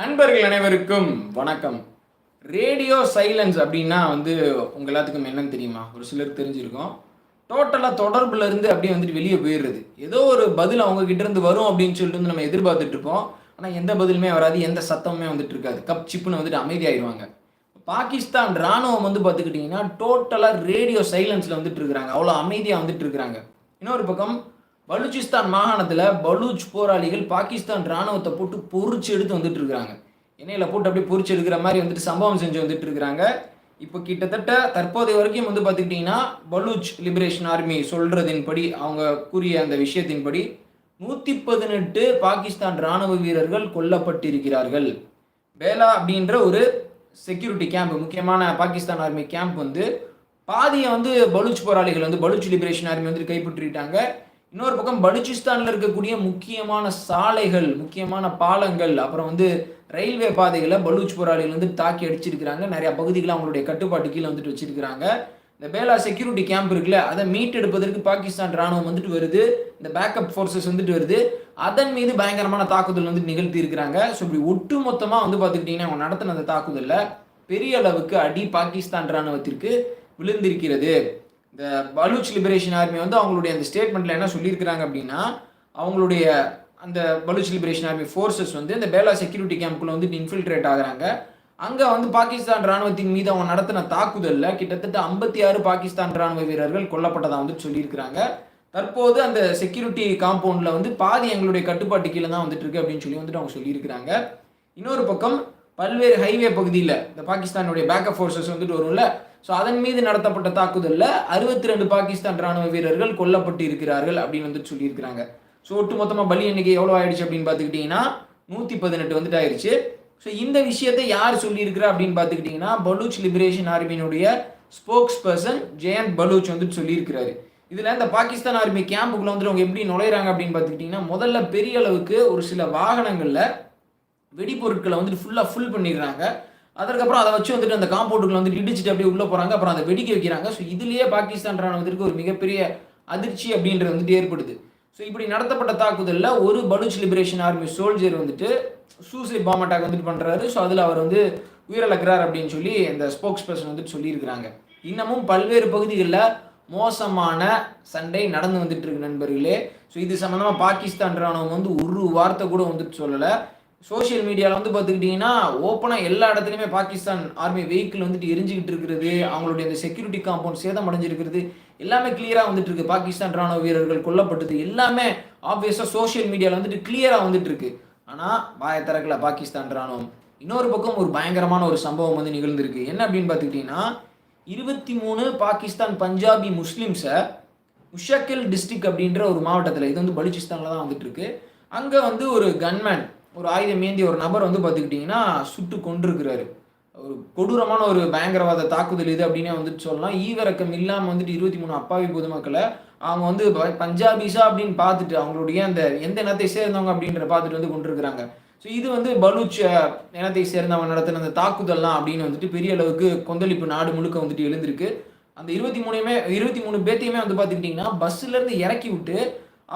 நண்பர்கள் அனைவருக்கும் வணக்கம். ரேடியோ சைலன்ஸ் அப்படின்னா வந்து உங்க எல்லாத்துக்கும் என்னன்னு தெரியுமா? ஒரு சிலருக்கு தெரிஞ்சிருக்கும். டோட்டலாக தொடர்புல இருந்து அப்படியே வந்துட்டு வெளியே போயிடுறது. ஏதோ ஒரு பதில் அவங்க கிட்ட இருந்து வரும் அப்படின்னு சொல்லிட்டு வந்து நம்ம எதிர்பார்த்துட்டு இருப்போம். ஆனால் எந்த பதிலுமே வராது எந்த சத்தமுமே வந்துட்டு இருக்காது. கப் சிப்புன்னு வந்துட்டு அமைதியாயிடுவாங்க பாகிஸ்தான் ராணுவம் வந்து பார்த்துக்கிட்டிங்கன்னா டோட்டலாக ரேடியோ சைலன்ஸில் வந்துட்டு இருக்கிறாங்க. அவ்வளோ அமைதியாக வந்துட்டு இருக்கிறாங்க. இன்னொரு பக்கம் பலூச்சிஸ்தான் மாகாணத்தில் பலூச் போராளிகள் பாகிஸ்தான் ராணுவத்தை போட்டு பொறிச்சு எடுத்து வந்துட்டு இருக்காங்க எண்ணெயில் போட்டு அப்படியே பொறிச்சு எடுக்கிற மாதிரி வந்துட்டு சம்பவம் செஞ்சு வந்துட்டு இருக்கிறாங்க. இப்போ கிட்டத்தட்ட தற்போதைய வரைக்கும் வந்து பார்த்துக்கிட்டிங்கன்னா பலூச் லிபரேஷன் ஆர்மி சொல்கிறதின்படி அவங்க கூறிய அந்த விஷயத்தின்படி நூற்றி பதினெட்டு பாகிஸ்தான் ராணுவ வீரர்கள் கொல்லப்பட்டிருக்கிறார்கள். பேலா அப்படின்ற ஒரு செக்யூரிட்டி கேம்ப் முக்கியமான பாகிஸ்தான் ஆர்மி கேம்ப் வந்து பாதியை வந்து பலூச் போராளிகள் வந்து பலூச் லிபரேஷன் ஆர்மி வந்து கைப்பற்றிட்டாங்க. இன்னொரு பக்கம் பலூச்சிஸ்தானில் இருக்கக்கூடிய முக்கியமான சாலைகள் முக்கியமான பாலங்கள் அப்புறம் வந்து ரயில்வே பாதைகளை பலூச் போராளிகள் வந்து தாக்கி அடிச்சிருக்கிறாங்க. நிறைய பகுதிகளை அவங்களுடைய கட்டுப்பாட்டு கீழே வந்துட்டு வச்சிருக்கிறாங்க. இந்த பேலா செக்யூரிட்டி கேம்ப் இருக்குல்ல அதை மீட்டெடுப்பதற்கு பாகிஸ்தான் ராணுவம் வந்துட்டு வருது. இந்த பேக்கப் ஃபோர்ஸஸ் வந்துட்டு வருது. அதன் மீது பயங்கரமான தாக்குதல் வந்து நிகழ்த்தி இருக்கிறாங்க. ஸோ இப்படி ஒட்டு மொத்தமாக வந்து பார்த்துக்கிட்டிங்கன்னா அவங்க நடத்தின அந்த தாக்குதலில் பெரிய அளவுக்கு அடி பாகிஸ்தான் ராணுவத்திற்கு விழுந்திருக்கிறது. இந்த பலூச் லிபரேஷன் ஆர்மி வந்து அவங்களுடைய அந்த ஸ்டேட்மெண்ட்டில் என்ன சொல்லியிருக்கிறாங்க அப்படின்னா அவங்களுடைய அந்த பலூச் லிபரேஷன் ஆர்மி ஃபோர்ஸஸ் வந்து இந்த பேலா செக்யூரிட்டி கேம்ப்குள்ளே வந்துட்டு இன்ஃபில்ட்ரேட் ஆகுறாங்க. அங்கே வந்து பாகிஸ்தான் ராணுவத்தின் மீது அவங்க நடத்தின தாக்குதலில் கிட்டத்தட்ட ஐம்பத்தி ஆறு பாகிஸ்தான் ராணுவ வீரர்கள் கொல்லப்பட்டதாக வந்து சொல்லியிருக்கிறாங்க. தற்போது அந்த செக்யூரிட்டி காம்பவுண்டில் வந்து பாதி எங்களுடைய கட்டுப்பாட்டு கீழே தான் வந்துட்டு இருக்கு அப்படின்னு சொல்லி வந்துட்டு அவங்க சொல்லியிருக்கிறாங்க. இன்னொரு பக்கம் பல்வேறு ஹைவே பகுதியில் இந்த பாகிஸ்தானுடைய பேக்கப் ஃபோர்ஸஸ் வந்துட்டு வரும்ல ஸோ அதன் மீது நடத்தப்பட்ட தாக்குதலில் அறுபத்தி ரெண்டு பாகிஸ்தான் ராணுவ வீரர்கள் கொல்லப்பட்டு இருக்கிறார்கள் அப்படின்னு வந்துட்டு சொல்லியிருக்கிறாங்க. ஸோ ஒட்டு மொத்தமாக பலி எண்ணிக்கை எவ்வளோ ஆயிடுச்சு அப்படின்னு பார்த்துக்கிட்டிங்கன்னா நூற்றி பதினெட்டு வந்துட்டு ஆயிடுச்சு ஸோ இந்த விஷயத்தை யார் சொல்லியிருக்கிறா அப்படின்னு பார்த்துக்கிட்டிங்கன்னா பலூச் லிபரேஷன் ஆர்மியினுடைய ஸ்போக்ஸ் பர்சன் ஜெயந்த் பலூச் வந்துட்டு சொல்லியிருக்கிறாரு. இதில் இந்த பாகிஸ்தான் ஆர்மி கேம்புக்குள்ள வந்துட்டு அவங்க எப்படி நுழையிறாங்க அப்படின்னு பார்த்துக்கிட்டிங்கன்னா முதல்ல பெரிய அளவுக்கு ஒரு சில வாகனங்களில் வெடிப்பொருட்களை வந்துட்டு ஃபுல்லாக ஃபுல் பண்ணிடுறாங்க. அதற்கப்புறம் அதை வச்சு வந்துட்டு அந்த காம்பவுண்டுக்குள்ள வந்து இடிச்சுட்டு அப்படியே உள்ளே போகிறாங்க அப்புறம் அதை வெடிக்க வைக்கிறாங்க. ஸோ இதுலேயே பாகிஸ்தான் ராணுவத்திற்கு ஒரு மிகப்பெரிய அதிர்ச்சி அப்படின்றது வந்துட்டு ஏற்படுது. ஸோ இப்படி நடத்தப்பட்ட தாக்குதலில் ஒரு பலூச் லிபரேஷன் ஆர்மி சோல்ஜர் வந்துட்டு சூசைட் பாம் அட்டாக் வந்துட்டு பண்ணுறாரு ஸோ அதில் அவர் வந்து உயிரிழக்கிறார் அப்படின்னு சொல்லி இந்த ஸ்போக்ஸ் பர்சன் வந்துட்டு சொல்லியிருக்கிறாங்க. இன்னமும் பல்வேறு பகுதிகளில் மோசமான சண்டை நடந்து வந்துட்டு இருக்கு நண்பர்களே. ஸோ இது சம்மந்தமாக பாகிஸ்தான் ராணுவம் வந்து ஒரு வார்த்தை கூட வந்துட்டு சொல்லலை. சோஷியல் மீடியாவில் வந்து பார்த்துக்கிட்டிங்கன்னா ஓப்பனாக எல்லா இடத்துலையுமே பாகிஸ்தான் ஆர்மி வெஹிக்கிள் வந்துட்டு எரிஞ்சிக்கிட்டு இருக்கிறது அவங்களுடைய அந்த செக்யூரிட்டி காம்பவுண்ட் சேதம் அடைஞ்சிருக்கிறது எல்லாமே கிளியராக வந்துட்டு இருக்கு பாகிஸ்தான் ராணுவ வீரர்கள் கொல்லப்பட்டது எல்லாமே ஆப்வியஸாக சோஷியல் மீடியாவில் வந்துட்டு கிளியராக வந்துட்டு இருக்கு ஆனால் வாய திறக்கல பாகிஸ்தான் ராணுவம். இன்னொரு பக்கம் ஒரு பயங்கரமான ஒரு சம்பவம் வந்து நிகழ்ந்திருக்கு. என்ன அப்படின்னு பார்த்துக்கிட்டிங்கன்னா இருபத்தி மூணு பாகிஸ்தான் பஞ்சாபி முஸ்லீம்ஸை முஷக்கில் டிஸ்ட்ரிக்ட் அப்படின்ற ஒரு மாவட்டத்தில் இது வந்து பலுச்சிஸ்தானில் தான் வந்துட்டு இருக்கு அங்கே வந்து ஒரு கன்மேன் ஒரு ஆயுதம் ஏந்தி ஒரு நபர் வந்து பார்த்துக்கிட்டிங்கன்னா சுட்டு கொண்டிருக்கிறாரு ஒரு கொடூரமான ஒரு பயங்கரவாத தாக்குதல் இது அப்படின்னே வந்துட்டு சொல்லலாம். ஈவிரக்கம் இல்லாமல் வந்துட்டு இருபத்தி மூணு அப்பாவி பொதுமக்களை அவங்க வந்து ப- பஞ்சாபிஸா அப்படின்னு பார்த்துட்டு அவங்களுடைய அந்த எந்த இனத்தை சேர்ந்தவங்க அப்படின்ற பார்த்துட்டு வந்து கொண்டிருக்கிறாங்க ஸோ இது வந்து பலூச் இனத்தை சேர்ந்தவங்க நடத்தின அந்த தாக்குதல்லாம் அப்படின்னு வந்துட்டு பெரிய அளவுக்கு கொந்தளிப்பு நாடு முழுக்க வந்துட்டு எழுந்திருக்கு. அந்த இருபத்தி மூணுமே இருபத்தி மூணு பேத்தையுமே வந்து பார்த்துக்கிட்டிங்கன்னா பஸ்ஸுலேருந்து இறக்கி விட்டு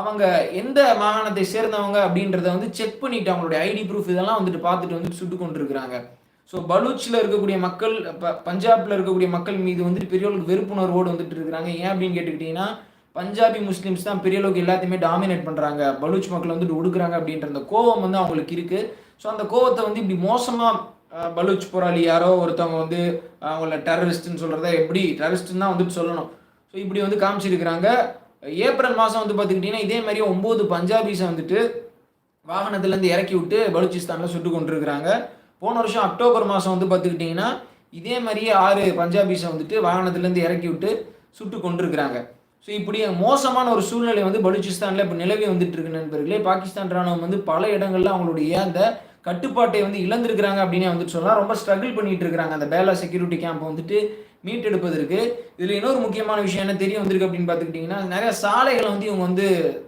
அவங்க எந்த மாகாணத்தை சேர்ந்தவங்க அப்படின்றத வந்து செக் பண்ணிட்டு அவங்களுடைய ஐடி ப்ரூஃப் இதெல்லாம் வந்துட்டு பார்த்துட்டு வந்துட்டு சுட்டு கொண்டிருக்கிறாங்க. ஸோ பலூச்சில் இருக்கக்கூடிய மக்கள் இப்போ பஞ்சாப்ல இருக்கக்கூடிய மக்கள் மீது வந்துட்டு பெரியவர்களுக்கு வெறுப்புணர்வோடு வந்துட்டு இருக்கிறாங்க. ஏன் அப்படின்னு கேட்டுக்கிட்டிங்கன்னா பஞ்சாபி முஸ்லீம்ஸ் தான் பெரிய அளவுக்கு எல்லாத்தையுமே டாமினேட் பண்ணுறாங்க பலூச் மக்கள் வந்துட்டு ஒடுக்குறாங்க அப்படின்ற அந்த கோவம் வந்து அவங்களுக்கு இருக்குது ஸோ அந்த கோவத்தை வந்து இப்படி மோசமாக பலூச் போராளி யாரோ ஒருத்தவங்க வந்து அவங்கள டெரரிஸ்ட்னு சொல்கிறத எப்படி டெரரிஸ்ட்னு தான் வந்துட்டு சொல்லணும். ஸோ இப்படி வந்து காமிச்சிருக்கிறாங்க. ஏப்ரல் மாதம் வந்து பார்த்துக்கிட்டிங்கன்னா இதே மாதிரி ஒம்பது பஞ்சாபிஸை வந்துட்டு வாகனத்துலேருந்து இறக்கி விட்டு பலூச்சிஸ்தானில் சுட்டு கொண்டிருக்கிறாங்க. போன வருஷம் அக்டோபர் மாதம் வந்து பார்த்துக்கிட்டிங்கன்னா இதே மாதிரியே ஆறு பஞ்சாபிஸை வந்துட்டு வாகனத்துலேருந்து இறக்கி விட்டு சுட்டு கொண்டிருக்கிறாங்க. ஸோ இப்படி மோசமான ஒரு சூழ்நிலை வந்து பலூச்சிஸ்தானில் இப்போ நிலவி வந்துட்டு இருக்கு நண்பர்களே. பாகிஸ்தான் ராணுவம் வந்து பல இடங்களில் அவங்களுடைய அந்த கட்டுப்பாட்டை வந்து இழந்திருக்கிறாங்க அப்படின்னே வந்துட்டு சொல்லலாம். ரொம்ப ஸ்ட்ரகிள் பண்ணிட்டு இருக்காங்க அந்த பேலா செக்யூரிட்டி கேம்ப் வந்துட்டு மீட்டெடுப்பதற்கு. இதில் இன்னொரு முக்கியமான விஷயம் என்ன தெரிய வந்திருக்கு அப்படின்னு பார்த்துக்கிட்டிங்கன்னா நிறைய சாலைகளை வந்து இவங்க வந்து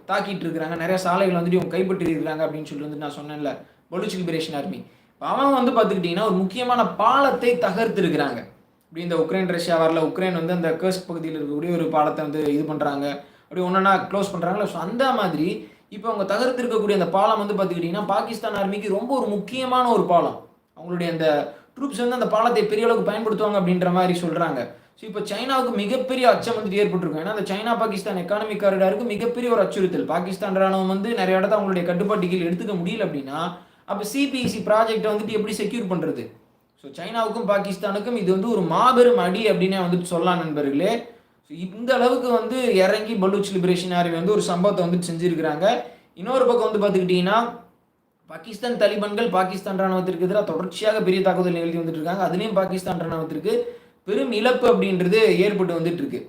தாக்கிட்டு இருக்கிறாங்க நிறைய சாலைகளை வந்துட்டு இவங்க கைப்பற்றி இருக்கிறாங்க அப்படின்னு சொல்லி வந்து நான் சொன்னேன்ல பலூச் லிபரேஷன் ஆர்மி அவன் வந்து பார்த்துக்கிட்டிங்கன்னா ஒரு முக்கியமான பாலத்தை தகர்த்திருக்கிறாங்க. இப்படி இந்த உக்ரைன் ரஷ்யா வரல உக்ரைன் வந்து அந்த கர்ஸ் பகுதியில் இருக்கக்கூடிய ஒரு பாலத்தை வந்து இது பண்ணுறாங்க அப்படி ஒன்றா க்ளோஸ் பண்ணுறாங்களா ஸோ அந்த மாதிரி இப்போ அவங்க தகர்த்திருக்கக்கூடிய அந்த பாலம் வந்து பார்த்துக்கிட்டிங்கன்னா பாகிஸ்தான் ஆர்மிக்கு ரொம்ப ஒரு முக்கியமான ஒரு பாலம். அவங்களுடைய அந்த ட்ரூப்ஸ் வந்து அந்த பாலத்தை பெரிய அளவுக்கு பயன்படுத்துவாங்க அப்படின்ற மாதிரி சொல்கிறாங்க ஸோ இப்போ சைனாவுக்கு மிகப்பெரிய அச்சம் வந்து ஏற்பட்டிருக்கும். ஏன்னா அந்த சைனா பாகிஸ்தான் எக்கானமிக் காரிடாருக்கு மிகப்பெரிய ஒரு அச்சுறுத்தல். பாகிஸ்தான் ராணுவம் வந்து நிறைய இடத்த அவங்களுடைய கட்டுப்பாட்டுகள் எடுத்துக்க முடியல அப்படின்னா அப்போ சிபிஇசி ப்ராஜெக்டை வந்துட்டு எப்படி செக்யூர் பண்ணுறது ஸோ சைனாவுக்கும் பாகிஸ்தானுக்கும் இது வந்து ஒரு மாபெரும் அடி அப்படின்னே வந்துட்டு சொல்லலாம் நண்பர்களே. ஸோ இந்த அளவுக்கு வந்து இறங்கி பலூச் லிபரேஷன் ஆர்மி வந்து ஒரு சம்பவத்தை வந்துட்டு செஞ்சுருக்கிறாங்க. இன்னொரு பக்கம் வந்து பார்த்துக்கிட்டிங்கன்னா பாகிஸ்தான் தலிபான்கள் பாகிஸ்தான் ராணுவத்திற்கு எதிராக தொடர்ச்சியாக பெரிய தாக்குதல் நிகழ்த்தி வந்துட்டு இருக்காங்க அதுலேயும் பாகிஸ்தான் ராணுவத்திற்கு பெரும் இழப்பு அப்படின்றது ஏற்பட்டு வந்துட்டு இருக்கு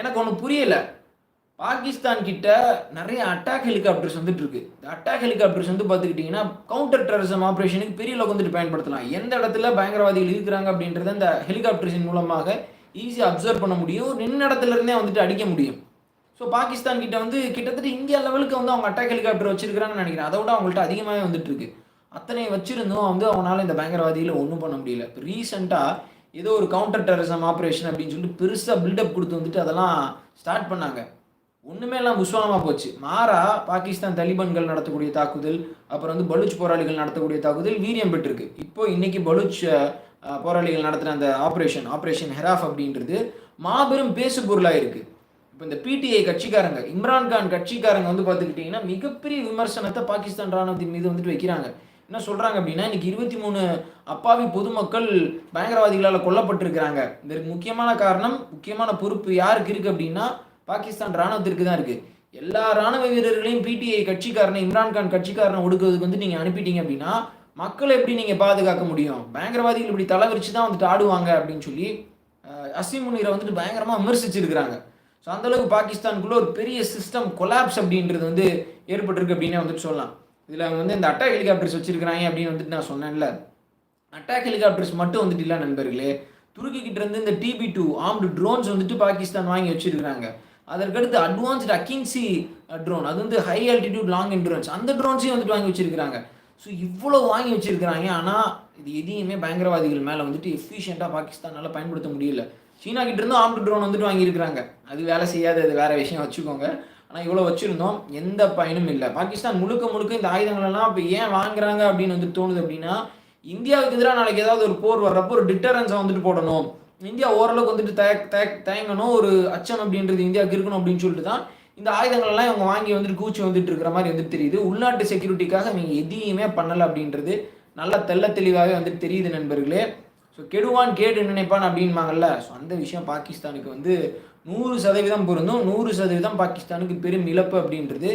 எனக்கு ஒன்று புரியலை. பாகிஸ்தான் கிட்ட நிறைய அட்டாக் ஹெலிகாப்டர்ஸ் வந்துட்டு இருக்கு இந்த அட்டாக் ஹெலிகாப்டர்ஸ் வந்து பார்த்துக்கிட்டிங்கன்னா கவுண்டர் டெரரிசம் ஆப்ரேஷனுக்கு பெரிய அளவுக்கு வந்துட்டு பயன்படுத்தலாம். எந்த இடத்துல பயங்கரவாதிகள் இருக்கிறாங்க அப்படின்றத இந்த ஹெலிகாப்டர்ஸின் மூலமாக ஈஸியாக அப்சர்வ் பண்ண முடியும். நின்ன இடத்துல இருந்தே வந்துட்டு அடிக்க முடியும். ஸோ பாகிஸ்தான் கிட்ட வந்து கிட்டத்தட்ட இந்தியா லெவலுக்கு வந்து அவங்க அட்டாக் ஹெலிகாப்டர் வச்சிருக்கிறாங்கன்னு நினைக்கிறேன். அதை விட அவங்கள்ட்ட அதிகமாகவே வந்துட்டு இருக்கு. அத்தனை வச்சிருந்தும் வந்து அவனால் இந்த பயங்கரவாதியில் ஒன்றும் பண்ண முடியல. இப்போ ரீசெண்டாக ஏதோ ஒரு கவுண்டர் டெரரிசம் ஆப்ரேஷன் அப்படின்னு சொல்லிட்டு பெருசாக பில்டப் கொடுத்து வந்துட்டு அதெல்லாம் ஸ்டார்ட் பண்ணாங்க. ஒன்றுமே எல்லாம் புஸ்வானமாக போச்சு. மாறா பாகிஸ்தான் தலிபான்கள் நடத்தக்கூடிய தாக்குதல் அப்புறம் வந்து பலூச் போராளிகள் நடத்தக்கூடிய தாக்குதல் வீரியம் பெற்றிருக்கு. இப்போ இன்னைக்கு பலூச் போராளிகள் நடத்துகிற அந்த ஆப்ரேஷன் ஆப்ரேஷன் ஹெராஃப் அப்படின்றது மாபெரும் பேசு பொருளாக இருக்குது இப்போ இந்த பிடிஐ கட்சிக்காரங்க இம்ரான்கான் கட்சிக்காரங்க வந்து பார்த்துக்கிட்டிங்கன்னா மிகப்பெரிய விமர்சனத்தை பாகிஸ்தான் ராணுவத்தின் மீது வந்துட்டு வைக்கிறாங்க. என்ன சொல்கிறாங்க அப்படின்னா இன்றைக்கி இருபத்தி மூணு அப்பாவி பொதுமக்கள் பயங்கரவாதிகளால் கொல்லப்பட்டிருக்கிறாங்க. இதற்கு முக்கியமான காரணம் முக்கியமான பொறுப்பு யாருக்கு இருக்குது அப்படின்னா பாகிஸ்தான் ராணுவத்திற்கு தான் இருக்குது எல்லா ராணுவ வீரர்களையும் பிடிஐ கட்சிக்காரனை இம்ரான்கான் கட்சிக்காரனை ஒடுக்குவதுக்கு வந்து நீங்கள் அனுப்பிட்டீங்க அப்படின்னா மக்களை எப்படி நீங்கள் பாதுகாக்க முடியும்? பயங்கரவாதிகள் இப்படி தலைவரிச்சு தான் வந்துட்டு ஆடுவாங்க அப்படின்னு சொல்லி அசிமுனீரை வந்துட்டு பயங்கரமாக விமர்சிச்சிருக்கிறாங்க. ஸோ அந்தளவுக்கு பாகிஸ்தானுக்குள்ளே ஒரு பெரிய சிஸ்டம் கொலாப்ஸ் அப்படின்றது வந்து ஏற்பட்டிருக்கு அப்படின்னே வந்துட்டு சொல்லலாம். இதில் அவங்க வந்து இந்த அட்டாக் ஹெலிகாப்டர்ஸ் வச்சிருக்கிறாங்க அப்படின்னு வந்துட்டு நான் சொன்னேன்ல. அட்டாக் ஹெலிகாப்டர்ஸ் மட்டும் வந்துட்டு இல்லை நண்பர்களே. துருக்கி இருந்து இந்த டிபி டூ ஆம்டு ட்ரோன்ஸ் வந்துட்டு பாகிஸ்தான் வாங்கி வச்சிருக்காங்க அதற்கடுத்து அட்வான்ஸ்டு அக்கின்சி ட்ரோன் அது வந்து ஹை ஆல்டிடியூட் லாங் என்ட்ரன்ஸ் அந்த ட்ரோன்ஸையும் வந்துட்டு வாங்கி வச்சிருக்காங்க ஸோ இவ்வளோ வாங்கி வச்சிருக்கிறாங்க. ஆனால் இது எதையுமே பயங்கரவாதிகள் மேலே வந்துட்டு எஃபிஷியண்ட்டாக பாகிஸ்தானால் பயன்படுத்த முடியல. சீனா கிட்ட இருந்து ஆம்டு ட்ரோன் வந்துட்டு வாங்கியிருக்கிறாங்க. அது வேலை செய்யாது அது வேற விஷயம் வச்சுக்கோங்க. ஆனால் இவ்வளோ வச்சுருந்தோம் எந்த பயனும் இல்லை. பாகிஸ்தான் முழுக்க முழுக்க இந்த ஆயுதங்களெல்லாம் இப்போ ஏன் வாங்குறாங்க அப்படின்னு வந்து தோணுது அப்படின்னா இந்தியாவுக்கு எதிராக நாளைக்கு ஏதாவது ஒரு போர் வர்றப்போ ஒரு டிட்டரன்ஸை வந்துட்டு போடணும். இந்தியா ஓரளவுக்கு வந்துட்டு தய தய தயங்கணும் ஒரு அச்சம் அப்படின்றது இந்தியாவுக்கு இருக்கணும் அப்படின்னு சொல்லிட்டு தான் இந்த ஆயுதங்கள் எல்லாம் இவங்க வாங்கி வந்துட்டு கூச்சி வந்துட்டு இருக்கிற மாதிரி வந்துட்டு தெரியுது. உள்நாட்டு செக்யூரிட்டிக்காக இவங்க எதையுமே பண்ணலை அப்படின்றது நல்லா தெள்ள தெளிவாகவே வந்துட்டு தெரியுது நண்பர்களே. ஸோ கெடுவான் கேடு நினைப்பான் அப்படின்பாங்கல்ல. ஸோ அந்த விஷயம் பாகிஸ்தானுக்கு வந்து நூறு சதவீதம் பொருந்தும். நூறு சதவீதம் பாகிஸ்தானுக்கு பெரும் இழப்பு அப்படின்றது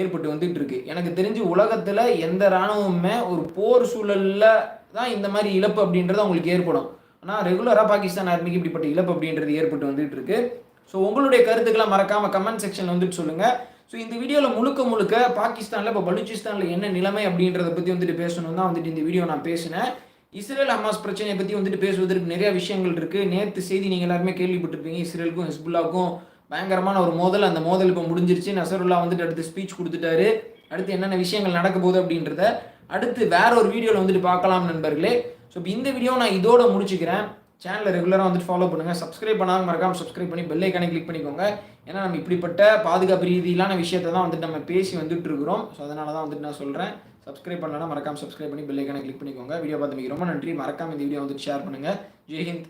ஏற்பட்டு வந்துட்டு இருக்கு எனக்கு தெரிஞ்சு உலகத்தில் எந்த இராணுவமுமே ஒரு போர் சூழலில் தான் இந்த மாதிரி இழப்பு அப்படின்றது அவங்களுக்கு ஏற்படும். ஆனால் ரெகுலராக பாகிஸ்தான் ஆர்மிக்கு இப்படிப்பட்ட இழப்பு அப்படின்றது ஏற்பட்டு வந்துட்டு இருக்கு ஸோ உங்களுடைய கருத்துக்களை மறக்காம கமெண்ட் செக்ஷன் வந்துட்டு சொல்லுங்க. ஸோ இந்த வீடியோவில் முழுக்க முழுக்க பாகிஸ்தானில் இப்போ பலூச்சிஸ்தானில் என்ன நிலைமை அப்படின்றத பற்றி வந்துட்டு பேசணும் தான் வந்துட்டு இந்த வீடியோ நான் பேசினேன். இஸ்ரேல் ஹமாஸ் பிரச்சனையை பற்றி வந்துட்டு பேசுவதற்கு நிறைய விஷயங்கள் இருக்குது நேற்று செய்தி நீங்கள் எல்லாருமே கேள்விப்பட்டிருப்பீங்க. இஸ்ரேலுக்கும் ஹிஸ்புல்லாக்கும் பயங்கரமான ஒரு மோதல். அந்த மோதல் இப்போ முடிஞ்சிருச்சு. நசருல்லா வந்துட்டு அடுத்து ஸ்பீச் கொடுத்துட்டாரு. அடுத்து என்னென்ன விஷயங்கள் நடக்க போகுது அப்படின்றத அடுத்து வேற ஒரு வீடியோவில் வந்துட்டு பார்க்கலாம் நண்பர்களே. ஸோ இப்போ இந்த வீடியோ நான் இதோட முடிச்சுக்கிறேன். சேனலை ரெகுலராக வந்துட்டு ஃபாலோ பண்ணுங்கள் சப்ஸ்கிரைப் பண்ணாமல் மறக்காமல் சப்ஸ்கிரைப் பண்ணி பெல் ஐக்கானை கிளிக் பண்ணிக்கோங்க. ஏன்னா நம்ம இப்படிப்பட்ட பாதுகாப்பு ரீதியிலான விஷயத்தை தான் வந்துட்டு நம்ம பேசி வந்துட்டு இருக்கிறோம். ஸோ அதனால தான் வந்துட்டு நான் சொல்கிறேன் சப்ஸ்கிரைப் பண்ணலாம் மறக்காம சப்ஸ்கிரைப் பண்ணி பெல் ஐக்கானை கிளிக் பண்ணிக்கோங்க. வீடியோ பார்த்து ரொம்ப நன்றி. மறக்காம இந்த வீடியோ வந்து ஷேர் பண்ணுங்கள் ஜெய்ஹிந்த்